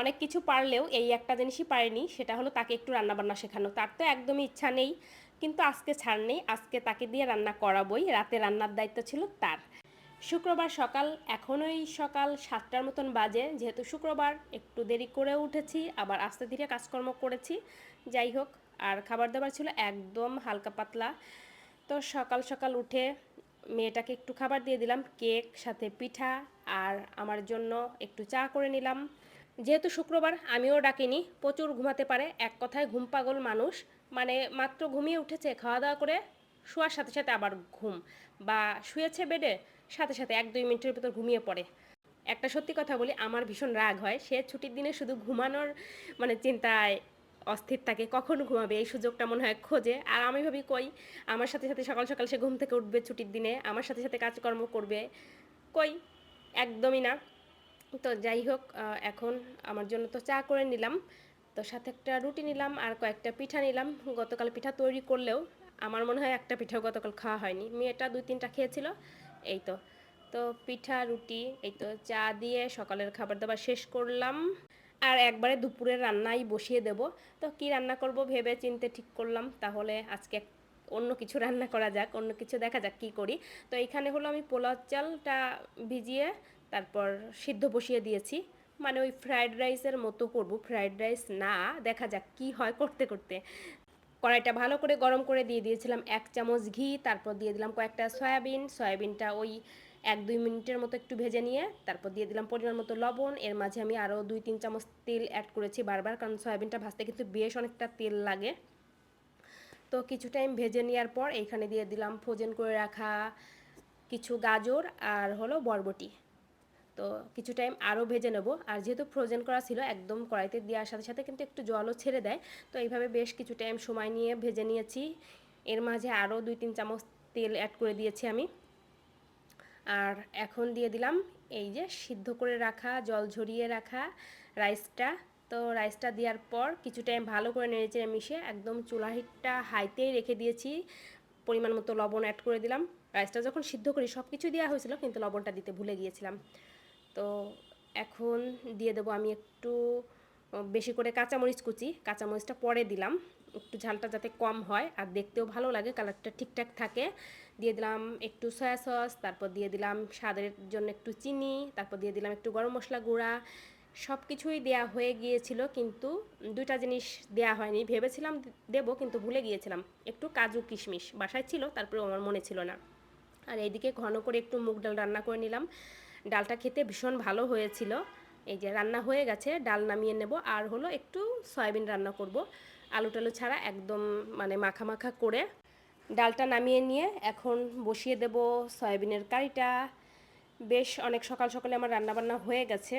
অনেক কিছু পারলেও এই একটা জিনিসই পারেনি, সেটা হলো তাকে একটু রান্নাবান্না শেখানো। তার তো একদমই ইচ্ছা নেই, কিন্তু আজকে ছাড় নেই, আজকে তাকে দিয়ে রান্না করাবই, রাতে রান্নার দায়িত্ব ছিল তার। শুক্রবার সকাল, এখনোই সকাল সাতটার মতন বাজে, যেহেতু শুক্রবার, একটু দেরি করে উঠেছি, আবার আস্তে ধীরে কাজকর্ম করেছি, যাই হোক, আর খাবার দাবার ছিল একদম হালকা পাতলা। তো সকাল সকাল উঠে মেয়েটাকে একটু খাবার দিয়ে দিলাম, কেক, সাথে পিঠা, আর আমার জন্য একটু চা করে নিলাম। যেহেতু শুক্রবার আমিও ডাকিনি, প্রচুর ঘুমাতে পারে, এক কথায় ঘুম পাগল মানুষ। মানে মাত্র ঘুমিয়ে উঠেছে খাওয়া দাওয়া করে শোয়ার সাথে সাথে আবার ঘুম বা শুয়েছে বেডে, সাথে সাথে এক দুই মিনিটের ভিতর ঘুমিয়ে পড়ে। একটা সত্যি কথা বলি, আমার ভীষণ রাগ হয়, সে ছুটির দিনে শুধু ঘুমানোর মানে চিন্তায় অস্থির থাকে, কখন ঘুমাবে, এই সুযোগটা মনে হয় খোঁজে। আর আমি ভাবি কই, আমার সাথে সাথে সকাল সকাল সে ঘুম থেকে উঠবে ছুটির দিনে, আমার সাথে সাথে কাজকর্ম করবে, কই? একদমই না। তো যাই হোক এখন আমার জন্য তো চা করে নিলাম। তো সাথে একটা রুটি নিলাম আর কয়েকটা পিঠা নিলাম। গতকাল পিঠা তৈরি করলেও আমার মনে হয় একটা পিঠাও গতকাল খাওয়া হয়নি। মেয়েটা দুই তিনটা খেয়েছিল, এই তো। তো পিঠা, রুটি, এই তো চা দিয়ে সকালের খাবার দাবার শেষ করলাম। আর একবারে দুপুরের রান্নাই বসিয়ে দেব। তো কি রান্না করব ভেবে চিনতে ঠিক করলাম, তাহলে আজকে অন্য কিছু রান্না করা যাক, অন্য কিছু দেখা যাক কি করি। তো এখানে হলো আমি পোলাও চালটা ভিজিয়ে তারপর সিদ্ধ বসিয়ে দিয়েছি। মানে ওই ফ্রায়েড রাইসের মতো করব। ফ্রায়েড রাইস না, দেখা যাক কি হয় করতে করতে। কড়াইটা ভালো করে গরম করে দিয়ে দিয়েছিলাম এক চামচ ঘি, তারপর দিয়ে দিলাম কয়েকটা সয়াবিন। সয়াবিনটা ওই এক দুই মিনিটের মতো একটু ভেজে নিয়ে, তারপর দিয়ে দিলাম পরিমাণ মতো লবণ। এর মাঝে আমি আরও দুই তিন চামচ তেল অ্যাড করেছি বারবার, কারণ সয়াবিনটা ভাজতে কিন্তু বেশ অনেকটা তেল লাগে। তো কিছু টাইম ভেজে নেওয়ার পর এইখানে দিয়ে দিলাম ফ্রোজেন করে রাখা কিছু গাজর আর হলো বরবটি। তো কিছু টাইম আরও ভেজে নেব। আর যেহেতু ফ্রোজেন করা ছিল, একদম কড়াইতে দেওয়ার সাথে সাথে কিন্তু একটু জলও ছেড়ে দেয়। তো এইভাবে বেশ কিছু টাইম সময় নিয়ে ভেজে নিয়েছি। এর মাঝে আরও দুই তিন চামচ তেল অ্যাড করে দিয়েছি আমি। আর এখন দিয়ে দিলাম এই যে সিদ্ধ করে রাখা, জল ঝরিয়ে রাখা রাইসটা তো রাইসটা দেওয়ার পর কিছু টাইম ভালো করে নেড়েচেড়ে মিশে একদম চুলা হিটটা হাইতেই রেখে দিয়েছি। পরিমাণ মতো লবণ অ্যাড করে দিলাম। রাইসটা যখন সিদ্ধ করি সব কিছু দেওয়া হয়েছিল, কিন্তু লবণটা দিতে ভুলে গিয়েছিলাম। তো এখন দিয়ে দেবো আমি একটু বেশি করে কাঁচামরিচ কুচি। কাঁচামরিচটা পরে দিলাম। একটু ঝালটা যাতে কম হয় আর দেখতেও ভালো লাগে, কালারটা ঠিকঠাক থাকে। দিয়ে দিলাম একটু সয়া সস, তারপর দিয়ে দিলাম স্বাদের জন্য একটু চিনি, তারপর দিয়ে দিলাম একটু গরম মশলা গুঁড়া। সব কিছুই দেয়া হয়ে গিয়েছিল কিন্তু দুইটা জিনিস দেয়া হয়নি। ভেবেছিলাম দেবো কিন্তু ভুলে গিয়েছিলাম। একটু কাজু কিশমিশ বাসায় ছিল তারপরে আমার মনে ছিল না। আর এইদিকে ঘন করে একটু মুগ ডাল রান্না করে নিলাম। ডালটা খেতে ভীষণ ভালো হয়েছিল। এই যে রান্না হয়ে গেছে, ডাল নামিয়ে নেব। আর হলো একটু সয়াবিন রান্না করব। আলু টালু ছাড়া একদম মানে মাখা মাখা করে। ডালটা নামিয়ে নিয়ে এখন বসিয়ে দেব সয়াবিনের কারিটা। বেশ অনেক সকাল সকালে আমার রান্নাবান্না হয়ে গেছে।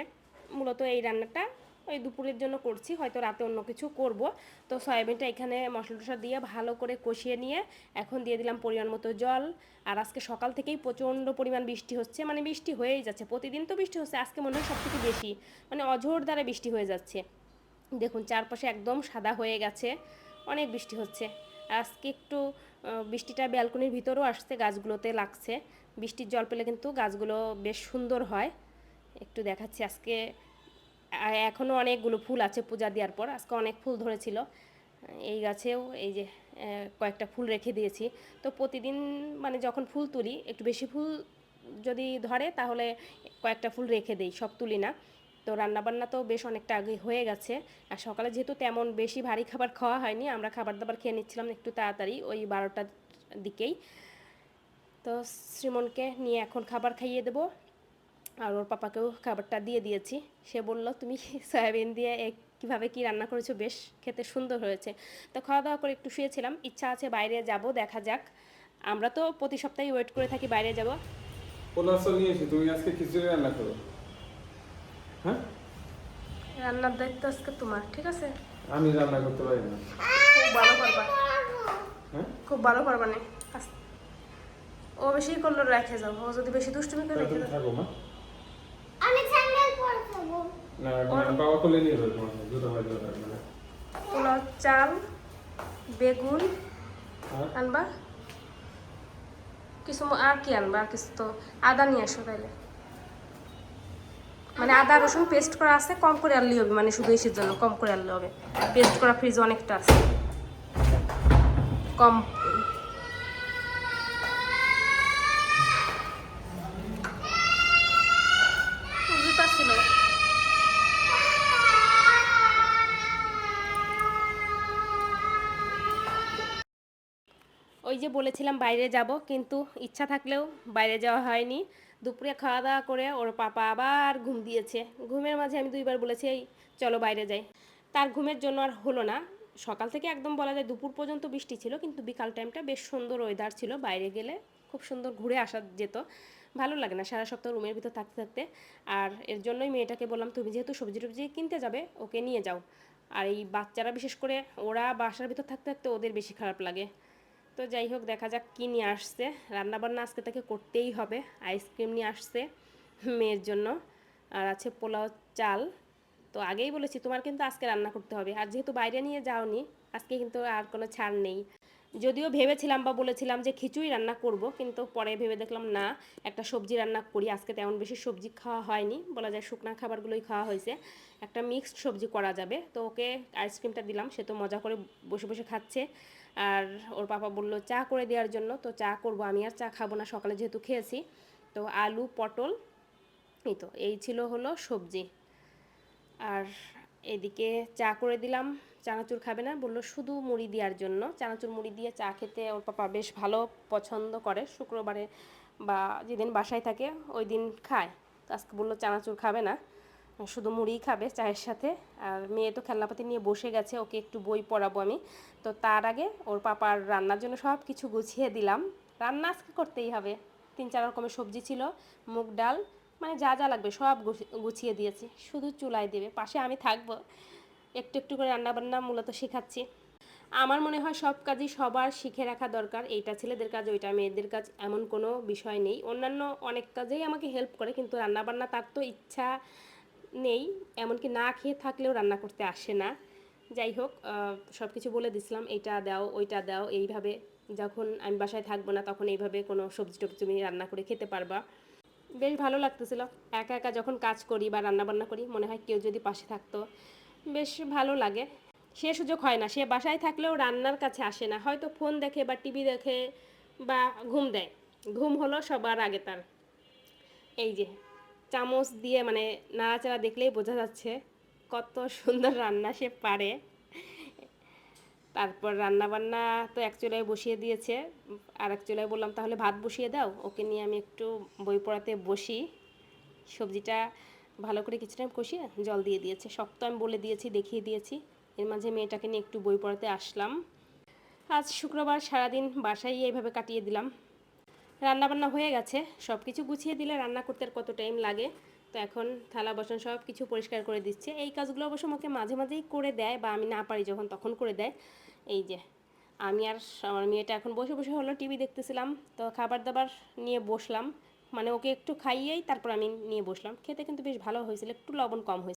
মূলত এই রান্নাটা ওই দুপুরের জন্য করছি, হয়তো রাতে অন্য কিছু করব। তো সয়াবিনটা এখানে মশলা টশলা দিয়ে ভালো করে কষিয়ে নিয়ে এখন দিয়ে দিলাম পরিমাণ মতো জল। আর আজকে সকাল থেকেই প্রচণ্ড পরিমাণ বৃষ্টি হচ্ছে মানে বৃষ্টি হয়েই যাচ্ছে, প্রতিদিন তো বৃষ্টি হচ্ছে, আজকে মনে হয় সব থেকে বেশি মানে অঝোর দ্বারা বৃষ্টি হয়ে যাচ্ছে। দেখুন, চারপাশে একদম সাদা হয়ে গেছে, অনেক বৃষ্টি হচ্ছে। আজকে একটু বৃষ্টিটা ব্যালকনির ভিতরেও আসছে, গাছগুলোতে লাগছে। বৃষ্টির জল পেলে কিন্তু গাছগুলো বেশ সুন্দর হয়। একটু দেখাচ্ছি আজকে এখনও অনেকগুলো ফুল আছে পূজা দেওয়ার পর। আজকে অনেক ফুল ধরেছিল। এই গাছেও এই যে কয়েকটা ফুল রেখে দিয়েছি। তো প্রতিদিন মানে যখন ফুল তুলি, একটু বেশি ফুল যদি ধরে তাহলে কয়েকটা ফুল রেখে দিই, সব তুলি না। তো রান্নাবান্না তো বেশ অনেকটা আগে হয়ে গেছে। আর সকালে যেহেতু তেমন বেশি ভারী খাবার খাওয়া হয়নি, আমরা খাবার দাবার খেয়ে নিচ্ছিলাম একটু তাড়াতাড়ি, ওই বারোটার দিকেই। তো শ্রীমনকে নিয়ে এখন খাবার খাইয়ে দেবো। আর ওর পাপাকেও খাবারটা দিয়ে দিয়েছি। সে বলল তুমি সয়াবিন দিয়ে এ কীভাবে কি রান্না করেছ? বেশ খেতে সুন্দর হয়েছে। তো খাওয়া দাওয়া করে একটু শুয়েছিলাম। ইচ্ছা আছে বাইরে যাব দেখা যাক। আমরা তো প্রতি সপ্তাহে ওয়েট করে থাকি বাইরে যাব। পোলাও চাল নিয়ে এসে তুমি আজকে খিচুড়ি রান্না করো। হ্যাঁ? রান্নার দায়িত্ব আজকে তোমার ঠিক আছে? আমি রান্না করতে পারি না। খুব ভালো করবা। হ্যাঁ? খুব ভালো করবা না। ও বেশি করল রেখে যাও ও যদি বেশি দুষ্টুমি করে রেখে যাও থাকো মা আমি স্যান্ডেল পরে থাকব না এখন আমি বাবা কোলে নিয়ে যাব তোমার জুতো ভাই জুতো মানে। পোলাও চাল বেগুন আনবা? কিছু আর কি আনবা আর কিছু তো আদা নিয়ে আসো তাইলে। মানে আদা রসুন পেস্ট করা আছে কম করে আনলেই হবে মানে শুধু এসের জন্য কম করে আনলে হবে। পেস্ট করা ফ্রিজ অনেকটা আছে। কম বুঝতে ছিল ওই যে বলেছিলাম বাইরে যাব, কিন্তু ইচ্ছা থাকলেও বাইরে যাওয়া হয়নি। দুপুরে খাওয়া দাওয়া করে ওর পাপা আবার ঘুম দিয়েছে। ঘুমের মাঝে আমি দুইবার বলেছি, এই, চলো বাইরে যাই। তার ঘুমের জন্য আর হলো না। সকাল থেকে একদম বলা যায় দুপুর পর্যন্ত বৃষ্টি ছিল, কিন্তু বিকাল টাইমটা বেশ সুন্দর ওয়েদার ছিল। বাইরে গেলে খুব সুন্দর ঘুরে আসা যেত। ভালো লাগে না সারা সপ্তাহ রুমের ভিতর থাকতে থাকতে। আর এর জন্যই মেয়েটাকে বললাম, তুমি যেহেতু সবজি টবজি কিনতে যাবে, ওকে নিয়ে যাও। আর এই বাচ্চারা বিশেষ করে ওরা বাসার ভিতর থাকতে থাকতে ওদের বেশি খারাপ লাগে। তো যাই হোক, দেখা যাক কী নিয়ে আসছে। রান্নাবান্না আজকে তাকে করতেই হবে। আইসক্রিম নিয়ে আসছে মেয়ের জন্য। আর আছে পোলাও চাল। তো আগেই বলেছি, তোমার কিন্তু আজকে রান্না করতে হবে। আর যেহেতু বাইরে নিয়ে যাওনি, আজকে কিন্তু আর কোনো ছাড় নেই। যদিও ভেবেছিলাম বা বলেছিলাম যে খিচুড়ি রান্না করব, কিন্তু পরে ভেবে দেখলাম না, একটা সবজি রান্না করি। আজকে তেমন বেশি সবজি খাওয়া হয়নি। বলা যায় শুকনা খাবারগুলোই খাওয়া হয়েছে। একটা মিক্সড সবজি করা যাবে। তো ওকে আইসক্রিমটা দিলাম। সে তো মজা করে বসে বসে খাচ্ছে। আর ওর পাপা বলল, চা করে দেওয়ার জন্য। তো চা করব, আমি আর চা খাব না, সকালে যেহেতু খেয়েছি। তো আলু, পটল, এই তো, এই ছিল হলো সবজি। আর এদিকে চা করে দিলাম, চানাচুর খাবে না, বলল শুধু মুড়ি দেওয়ার জন্য। চানাচুর মুড়ি দিয়ে চা খেতে ওর পাপা বেশ ভালো পছন্দ করে, শুক্রবারে বা যেদিন বাসায় থাকে ওই দিন খায়। তো আজকে বলল চানাচুর খাবে না। শুধু মুড়িই খাবে চায়ের সাথে। আর মেয়ে তো খেলনাপাতি নিয়ে বসে গেছে, ওকে একটু বই পড়াবো আমি। তো তার আগে ওর পাপার রান্নার জন্য সব কিছু গুছিয়ে দিলাম। রান্না আজকে করতেই হবে। তিন চার রকমের সবজি ছিল, মুগ ডাল মানে যা যা লাগবে সব গুছি- গুছিয়ে দিয়েছি। শুধু চুলায় দেবে, পাশে আমি থাকব। একটু একটু করে রান্নাবান্না মূলত শেখাচ্ছি। আমার মনে হয় সব কাজই সবার শিখে রাখা দরকার। এইটা ছেলেদের কাজ, ওইটা মেয়েদের কাজ, এমন কোনো বিষয় নেই। অন্যান্য অনেক কাজেই আমাকে হেল্প করে, কিন্তু রান্নাবান্না তার তো ইচ্ছা নেই, এমনকি না খেয়ে থাকলেও রান্না করতে আসে না। যাই হোক সব কিছু বলে দিছিলাম, এইটা দাও, ওইটা দাও, এইভাবে যখন আমি বাসায় থাকব না তখন এইভাবে কোনো সবজি টবজি তুমি রান্না করে খেতে পারবা। বেশ ভালো লাগতেছিল, একা একা যখন কাজ করি বা রান্না বান্না করি, মনে হয় কেউ যদি পাশে থাকতো, বেশ ভালো লাগে। সে সুযোগ হয় না, সে বাসায় থাকলেও রান্নার কাছে আসে না, হয়তো ফোন দেখে বা টিভি দেখে বা ঘুম দেয়। ঘুম হলো সবার আগে তার। এই যে চামচ দিয়ে মানে নাড়াচাড়া দেখলেই বোঝা যাচ্ছে কত সুন্দর রান্না সে পারে। তারপর রান্না বান্না তো এক চুলায় বসিয়ে দিয়েছে। আর এক চুলায় বললাম, তাহলে ভাত বসিয়ে দাও, ওকে নিয়ে আমি একটু বই পড়াতে বসি। সবজিটা ভালো করে কিছু টাইম কষিয়ে জল দিয়ে দিয়েছে। সব তো আমি বলে দিয়েছি, দেখিয়ে দিয়েছি। এর মাঝে মেয়েটাকে নিয়ে একটু বই পড়াতে আসলাম। আজ শুক্রবার সারাদিন বাসায় এইভাবে কাটিয়ে দিলাম। রান্না বান্না হয়ে গেছে সব কিছু গুছিয়ে দিলে রান্না করতে কত টাইম লাগে? তো এখন থালা, বাসন সব কিছু পরিষ্কার করে দিচ্ছে। এই কাজগুলো অবশ্য আমাকে মাঝে মাঝেই করে দেয় বা আমি না পারি যখন তখন করে দেয়। এই যে, আমি আর আমার মেয়েটা এখন বসে বসে হলো টিভি দেখতেছিলাম, তো খাবার দাবার নিয়ে বসলাম। মানে ওকে একটু খাইয়েই তারপর আমি নিয়ে বসলাম। খেতে কিন্তু বেশ ভালো হয়েছিল, একটু লবণ কম হয়েছিল।